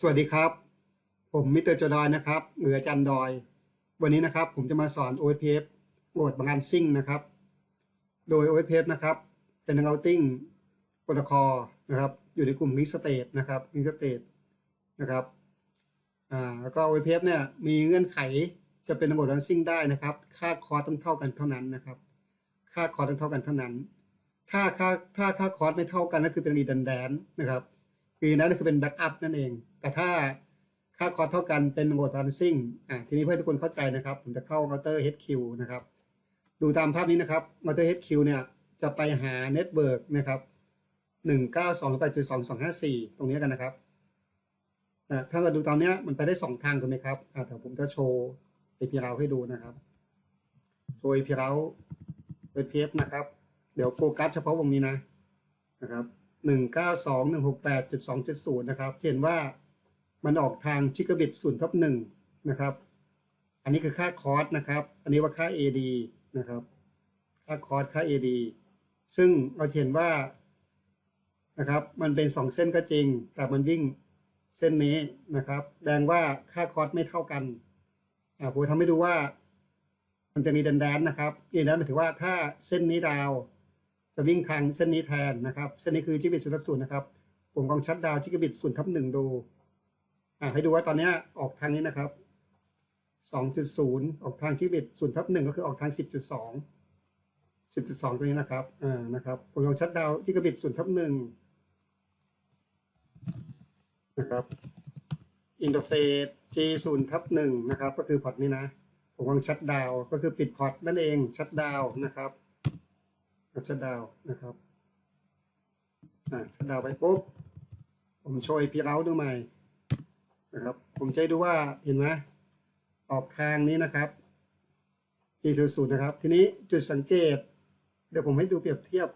สวัสดีครับ ผมมิสเตอร์จอดอยนะครับเหนือจันดอย วันนี้นะครับผมจะมาสอน OSPF โหมดบางอันซิ่งนะครับ โดย OSPF นะครับ เป็น routing protocol นะครับ อยู่ในกลุ่ม link state นะครับ link state นะครับอ่าแล้วก็ OSPF เนี่ยมีเงื่อนไขจะเป็นโหมดบางซิ่งได้นะครับ ค่าคอร์สต้องเท่ากันเท่านั้นนะครับ ค่าคอร์สต้องเท่ากันเท่านั้น ถ้าค่าถ้าค่าคอร์สไม่เท่ากันก็คือเป็น redundant นะครับ คือนั้นก็คือเป็นแบ็กอัพนั่นเอง แต่ถ้าค่าคอร์สเท่ากันเป็นโหมด balancing อ่าทีนี้เพื่อทุกคนเข้าใจนะครับ ผมจะเข้า router HQ นะครับ ดูตามภาพนี้นะครับ router HQ เนี่ยจะไปหา network นะครับ192.8.2254 ตรงนี้กันนะครับอ่าถ้าเราดูตอนเนี้ยมันไปได้ 2 ทางถูกไหมครับอ่าแต่ผมจะโชว์ IP route ให้ดูนะครับ โชว์ IP route เป็น PF นะครับ เดี๋ยวโฟกัสเฉพาะวงนี้นะนะครับ หนึ่งเก้าสองหนึ่งหกแปดจุดสองจุดศูนย์นะครับเห็นว่ามันออกทางชิกบิตศูนย์ทับหนึ่งนะครับ อันนี้คือค่าคอร์สนะครับ อันนี้ว่าค่า AD นะครับ ค่าคอร์สค่า AD ซึ่งเราเห็นว่านะครับ มันเป็นสองเส้นก็จริง แต่มันวิ่งเส้นนี้นะครับ แสดงว่าค่าคอร์สไม่เท่ากัน อ่าผมทำให้ดูว่า มันเป็น redundant นะครับ redundant หมายถึงว่าถ้าเส้นนี้ดาว จะวิ่งทางเส้นนี้แทนนะครับ เส้นนี้คือจิกบิตศูนย์ทับศูนย์นะครับ ผมลองชัดดาวจิกบิตศูนย์ทับหนึ่งดูอ่าให้ดูว่าตอนนี้ออกทางนี้นะครับสองจุดศูนย์ออกทางจิกบิตศูนย์ทับหนึ่งก็คือออกทางสิบจุดสองสิบจุดสองตรงนี้นะครับอ่านะครับผมลองชัดดาวจิกบิตศูนย์ทับหนึ่งนะครับอินเทอร์เฟซ G ศูนย์ทับหนึ่งนะครับ ก็คือพอร์ตนี้นะ ผมกำลองชัดดาวก็คือปิดพอร์ตนั่นเองชัดดาวนะครับ ชัดดาวนะครับอ่าชัดดาวไปปุ๊บ ผมโชว์ IP เราดูใหม่นะครับ ผมจะให้ดูว่าเห็นไหมออกทางนี้นะครับ G00 นะครับ ทีนี้จุดสังเกต เดี๋ยวผมให้ดูเปรียบเทียบ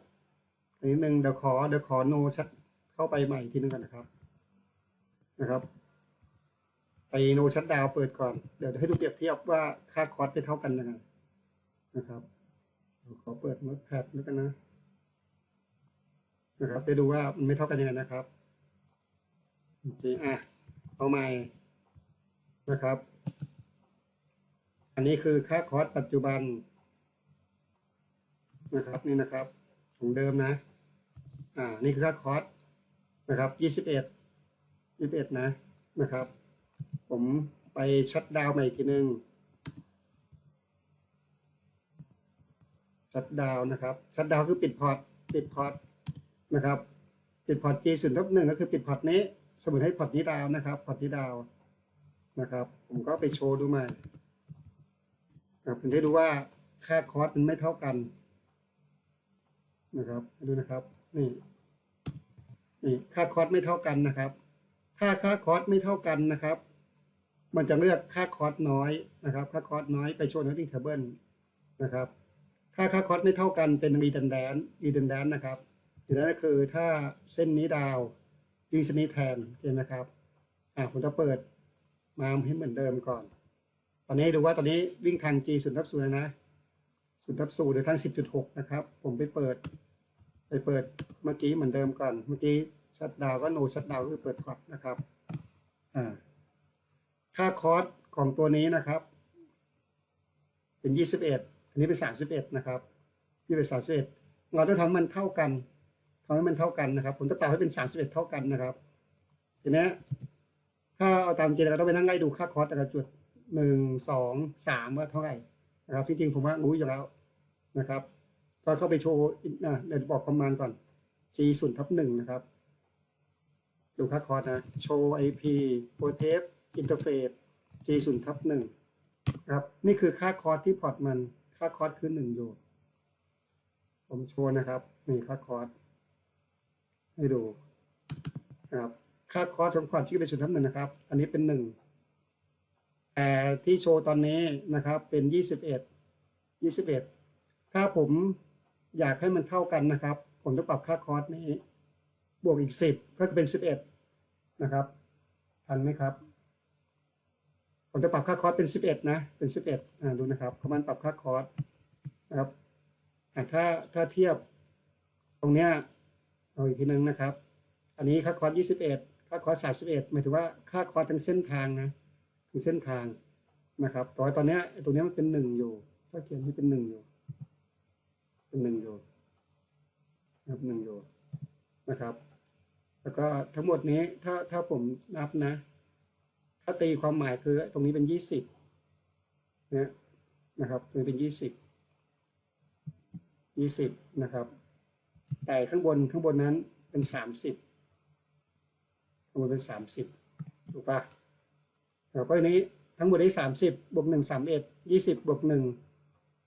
อันนี้หนึ่งเดี๋ยวขอเดี๋ยวขอโนชัดเข้าไปใหม่อีกทีนึงกันนะครับนะครับไปโนชัดดาวเปิดก่อน เดี๋ยวให้ดูเปรียบเทียบว่าค่าคอร์สไปเท่ากันยังไงนะครับ ขอเปิด notepad แล้วกันนะนะครับไปดูว่ามันไม่เท่ากันยังไงนะครับโอเคอะเอาใหม่นะครับ อันนี้คือค่าคอร์สปัจจุบันนะครับนี่นะครับของเดิมนะ อ่า นี่คือค่าคอร์สนะครับยี่สิบเอ็ดยี่สิบเอ็ดนะนะครับ ผมไปชัดดาวใหม่อีกทีนึง ชัดดาวนะครับ ชัดดาวคือปิดพอร์ต ปิดพอร์ตนะครับ ปิดพอร์ต G ศูนย์ทับหนึ่งก็คือปิดพอร์ตนี้ สมมติให้พอร์ตนี้ดาวนะครับ พอร์ตนี้ดาวนะครับ ผมก็ไปโชว์ดูใหม่ครับผมจะดูว่าค่าคอร์สมันไม่เท่ากันนะครับดูนะครับนี่นี่ค่าคอร์สไม่เท่ากันนะครับ ถ้าค่าคอร์สไม่เท่ากันนะครับ มันจะเลือกค่าคอร์สน้อยนะครับ ค่าคอร์สน้อยไปโชว์ netting table นะครับ ถ้าค่าคอร์สไม่เท่ากันเป็น redundant redundant นะครับ redundant ก็คือถ้าเส้นนี้ดาววิ่งเส้นนี้แทนเห็นไหมครับอ่าผมจะเปิดมาให้เหมือนเดิมก่อน ตอนนี้ดูว่าตอนนี้วิ่งทาง G ศูนย์ทับศูนย์นะศูนย์ทับศูนย์หรือทางสิบจุดหกนะครับ ผมไปเปิด ไปเปิดเมื่อกี้เหมือนเดิมก่อน เมื่อกี้ชัดดาวก็โนชัดดาวคือเปิดพอร์ตนะครับอ่าค่าคอร์สของตัวนี้นะครับ เป็นยี่สิบเอ็ด นี้เป็นสามสิบเอ็ดนะครับที่เป็นสามสิบเอ็ดเราจะทำมันเท่ากันทำให้มันเท่ากันนะครับ ผมจะปรับให้เป็นสามสิบเอ็ดเท่ากันนะครับทีนี้ถ้าเอาตามจริงเราต้องไปนั่งไล่ดูค่าคอร์สแต่ละจุดหนึ่งสองสามว่าเท่าไหร่นะครับจริงๆผมว่ารู้อยู่แล้วนะครับ ก็เข้าไปโชว์นะเดี๋ยวบอกคอมมานด์ก่อน G ศูนย์ทับหนึ่งนะครับ ดูค่าคอร์สนะโชว์ IP p r o t e c t interface G ศูนย์ทับหนึ่งครับ นี่คือค่าคอร์สที่พอร์ตมัน ค่าคอร์สคือหนึ่งโยนผมโชว์นะครับนี่ค่าคอร์สให้ดูนะครับค่าคอร์สของพอร์ตที่เป็นศูนย์ทับหนึ่งนะครับ อันนี้เป็นหนึ่งแต่ที่โชว์ตอนนี้นะครับเป็นยี่สิบเอ็ดยี่สิบเอ็ดถ้าผมอยากให้มันเท่ากันนะครับ ผมจะปรับค่าคอร์สนี้ บวกอีกสิบก็จะเป็นสิบเอ็ดนะครับ ทันไหมครับ ผมจะปรับค่าคอร์สเป็น 11 นะ เป็น 11อ่าดูนะครับคอมมานด์ปรับค่าคอร์สนะครับอ่าถ้าถ้าเทียบตรงเนี้ยเอาอีกทีนึงนะครับ อันนี้ค่าคอร์ส21คค่าคอร์สสามสิบเอ็ดหมายถึงว่าค่าคอร์สทั้งเส้นทางนะทั้งเส้นทางนะครับแต่ว่าตอนเนี้ยตรงเนี้ยมันเป็นหนึ่งอยู่ถ้าเขียนที่เป็นหนึ่งอยู่ เป็นหนึ่งอยู่นะครับหนึ่งอยู่นะครับ แล้วก็ทั้งหมดนี้ถ้าถ้าผมนับนะ ถ้าตีความหมายคือตรงนี้เป็นยี่สิบนะนะครับตรงนี้เป็นยี่สิบยี่สิบนะครับ แต่ข้างบนข้างบนนั้นเป็นสามสิบข้างบนเป็นสามสิบถูกปะเพราะนี้ทั้งหมดได้สามสิบบวกหนึ่งสามเอ็ดยี่สิบบวกหนึ่ง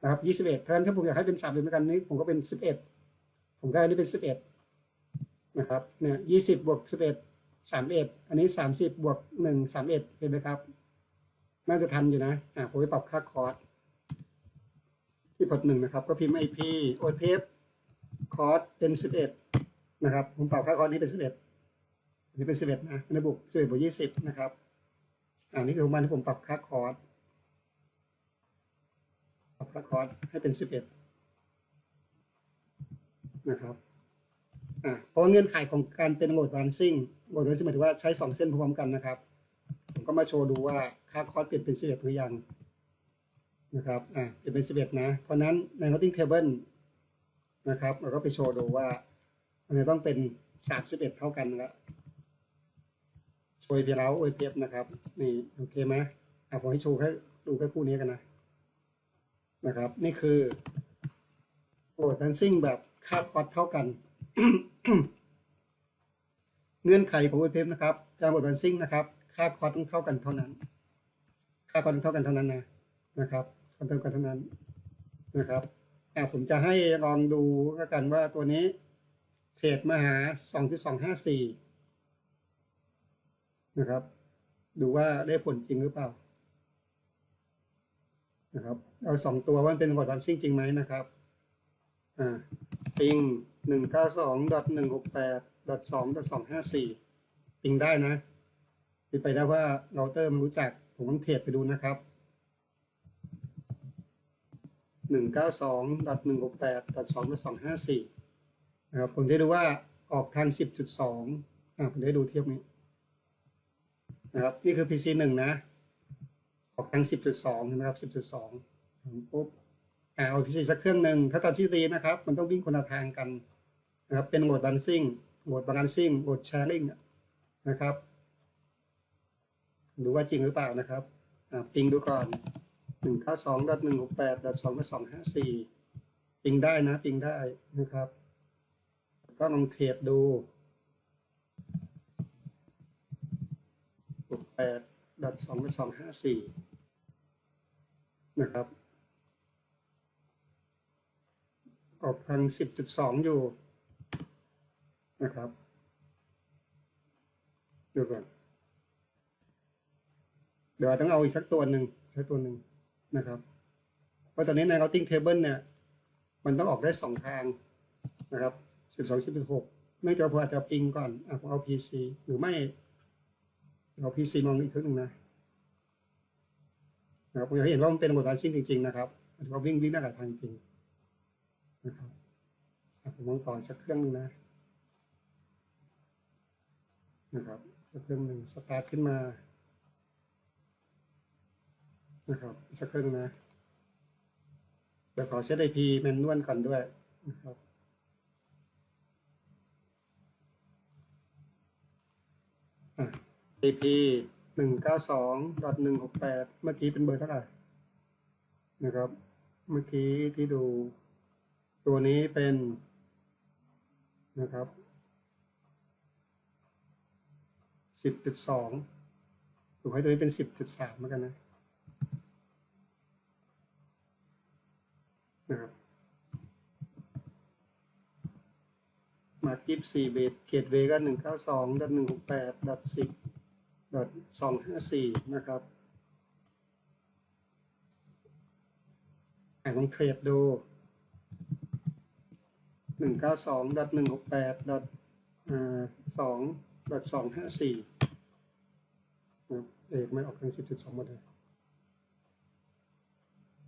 นะครับยี่สิบเอ็ดเพราะฉะนั้นถ้าผมอยากให้เป็นสามเหมือนกันนี้ผมก็เป็นสิบเอ็ดผมก็อันนี้เป็นสิบเอ็ดนะครับเนี่ยยี่สิบบวกสิบเอ็ด สามเอ็ดอันนี้สามสิบบวกหนึ่งสามเอ็ดเห็นไหมครับ น่าจะทันอยู่นะอ่าผมไปปรับค่าคอร์สที่พอร์ตหนึ่งนะครับ ก็พิมพ์ไอพีโอเพคอร์สเป็นสิบเอ็ดนะครับผมปรับค่าคอร์สนี้เป็นสิบเอ็ดอันนี้เป็นสิบเอ็ดนะอันบวกสิบเอ็ดบวกยี่สิบนะครับอันนี้คืองมันที่ผมปรับค่าคอร์สปรับค่าคอร์สให้เป็นสิบเอ็ดนะครับ อ่าเพราะเงื่อนไขของการเป็นโหมดรันซิ่งโหมดรันซิ่งหมายถึงว่าใช้สองเส้นพร้อมกันนะครับ ผมก็มาโชว์ดูว่าค่าคอสเปลี่ยนเป็นสิบเอ็ดหรือยังนะครับอ่าเปลี่ยนเป็นสิบเอ็ดนะ เพราะนั้นใน routing table นะครับเราก็ไปโชว์ดูว่ามันจะต้องเป็นสามสิบเอ็ดเท่ากันล้วโชว์ไปแล้วโอเปนะครับ นี่โอเคไหมอะผมให้โชว์แค่ดูแค่คู่นี้กันนะนะครับ นี่คือโหมดรันซิ่งแบบค่าคอสเท่ากัน เงื่อนไขของ OPF นะครับการบทบันซิ่งนะครับ ค่าคอร์สต้องเท่ากันเท่านั้น ค่าคอร์สต้องเท่ากันเท่านั้นนะนะครับเท่ากันเท่านั้นนะครับอ่าผมจะให้ลองดูแล้วกันว่าตัวนี้เทรดมาหา 2.254 นะครับ ดูว่าได้ผลจริงหรือเปล่านะครับเอาสองตัวว่ามันเป็นบทบันซิ่งจริงไหมนะครับ อ่าปิงหนึ่งเก้าสองดอทหนึ่งหกแปดดอทสองดอทสองห้าสี่ปิงได้นะเป็นไปได้ว่าเราเตอร์มันรู้จัก ผมต้องเทรดไปดูนะครับหนึ่งเก้าสองดอทหนึ่งหกแปดดอทสองดอทสองห้าสี่นะครับผมจะดูว่าออกทางสิบจุดสองอ่าผมได้ดูเทียบนี้นะครับนี่คือ PC หนึ่งนะ ออกทางสิบจุดสองนะครับสิบจุดสองปุ๊บ อ่าเอา PC สักเครื่องหนึ่งถ้าตอนที่ตีนะครับ มันต้องวิ่งคนละทางกันนะครับ เป็นโหมดบันซิ่งโหมดบันซิ่งโหมดแชร์ลิงนะครับ ดูว่าจริงหรือเปล่านะครับอ่าปิงดูก่อนหนึ่งเก้าสองดอทหนึ่งหกแปดดอทสองดอทสองห้าสี่ปิงได้นะปิงได้นะครับ ก็ลองเทรดดูหกแปดดอทสองดอทสองห้าสี่นะครับ ออกทางสิบจุดสองอยู่นะครับดูก่อนเดี๋ยวต้องเอาอีกสักตัวหนึ่งสักตัวหนึ่งนะครับ เพราะตอนนี้ใน routing table เนี่ย มันต้องออกได้สองทางนะครับสิบสองสิบหกไม่จะพออาจจะปิงก่อนอะผมเอา PC หรือไม่เอา PC มองอีกครึ่งหนึ่งนะนะครับผมอยากให้เห็นว่ามันเป็นระบบการซิ่งจริง ๆ นะครับมายถึงว่าวิ่งวิ่งได้หลายทางจริง นะครับอะผมองต่อสักเครื่องหนึงนะนะครับสักเครื่องหนึ่งสตาร์ทขึ้นมานะครับสักเครื่องหนึ่งนะเดี๋ยวขอเซตไอพีแมนนวลก่อนด้วยนะครับอะ IP หนึ่งเก้าสองดอทหนึ่งหกแปดเมื่อกี้เป็นเบอร์เท่าไหร่นะครับ เมื่อกี้ที่ดู ตัวนี้เป็นนะครับสิบจุดสองถูกให้ตัวนี้เป็นสิบจุดสามเหมือนกันนะนะครับมากิฟสี่เบสเกตเวก็หนึ่งเก้าสองดอทหนึ่งหกแปดดอทสิบดอทสองห้าสี่นะครับอ่านลองเทรดดู งเก้าสองดอทหนึ่งหกแปดดอทสองดอทสองห้าสี่เอกไม่ออกทางสิบจุดสองหมดเลย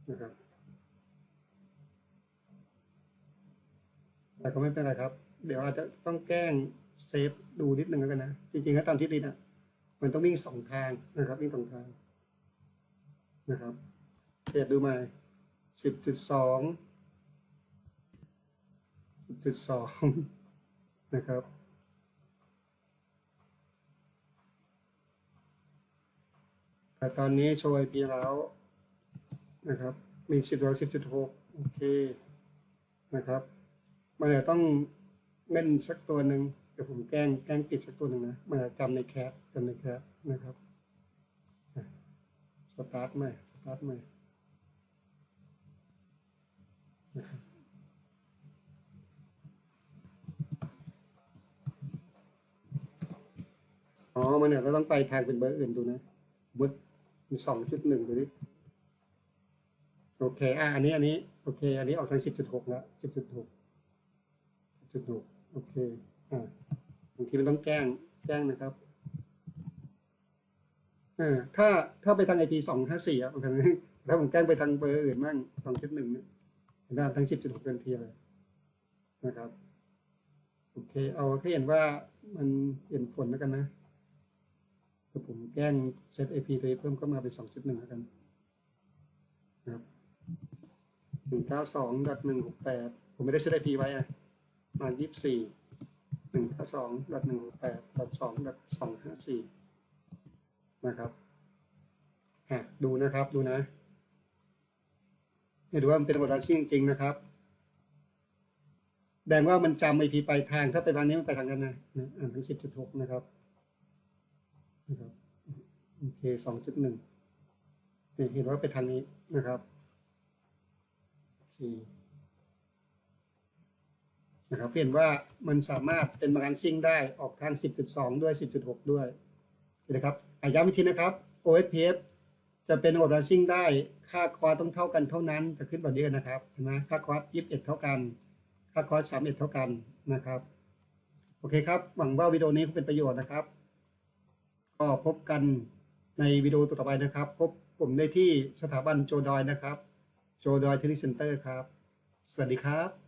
นะครับแต่ก็ไม่เป็นไรครับ เดี๋ยวอาจจะต้องแกล้งเซฟดูนิดนึงแล้วกันนะ จริงๆแล้วตามทฤษฎีน่ะ มันต้องวิ่งสองทางนะครับวิ่งสองทางนะครับเทรดดูใหม่สิบจุดสอง จุดสองนะครับแต่ตอนนี้โชว์ IP แล้วนะครับ มีสิบตัวสิบจุดหกโอเคนะครับ มันจะต้องเล่นสักตัวหนึ่งเดี๋ยวผมแกล้งแกล้งปิดสักตัวหนึ่งนะมันจะจำในแคปจำในแคปนะครับสตาร์ทใหม่สตาร์ทใหม่นะครับ อ๋อ มันเนี่ยเราต้องไปทางเป็นเบอร์อื่นดูนะสมมติมีสองจุดหนึ่งดูดิโอเค อะ อันนี้ อันนี้ โอเค อันนี้ออกทางสิบจุดหกแล้วสิบจุดหกจุดหกโอเค อ่าบางทีมันต้องแกล้งแกล้งนะครับ อ่า ถ้า ถ้าไปทางไอพีสองห้าสี่อะบางครั้งถ้าผมแกล้งไปทางเบอร์อื่นมั่งสองจุดหนึ่งเนี่ยเห็นได้ทั้งสิบจุดหกนทีเลยนะครับ โอเค เอาแค่เห็นว่ามันเห็นผลแล้วกันนะ เดี๋ยวผมแกล้งเซตไอพีตัวนี้เพิ่มเข้ามาเป็นสองจุดหนึ่งแล้วกันนะครับหนึ่งเก้าสองดอทหนึ่งหกแปดผมไม่ได้เซตไอพีไว้อะมายี่สิบสี่หนึ่งข้อสองดับหนึ่งแปดดับสองดับสองห้าสี่นะครับอะดูนะครับดูนะให้ดูว่ามันเป็นบทรันชิ่งจริงนะครับแดงว่ามันจำไอพีไปลายทางถ้าไปทางนี้มันไปทางนั้นนะอ่านทั้งสิบจุดหกนะครับ นะครับโอเคสองจุดหนึ่งเห็นว่าไปทางนี้นะครับโอเคนะครับเห็นว่ามันสามารถเป็นบาลานซิ่งได้ออกทาง 10.2 ด้วย 10.6 ด้วยนะครับอาย้ำวิธีนะครับ OSPF จะเป็นบาลานซิ่งได้ค่าคอร์ต้องเท่ากันเท่านั้นจะขึ้นแบบนี้นะครับเห็นไหมค่าคอร์ส21เท่ากัน ค่าคอร์ส31เท่ากันนะครับ โอเคครับ หวังว่าวิดีโอนี้คงเป็นประโยชน์นะครับ ก็พบกันในวิดีโอต่อไปนะครับ พบผมได้ที่สถาบันโจดอยนะครับ โจดอยเทคนิสเซ็นเตอร์ครับ สวัสดีครับ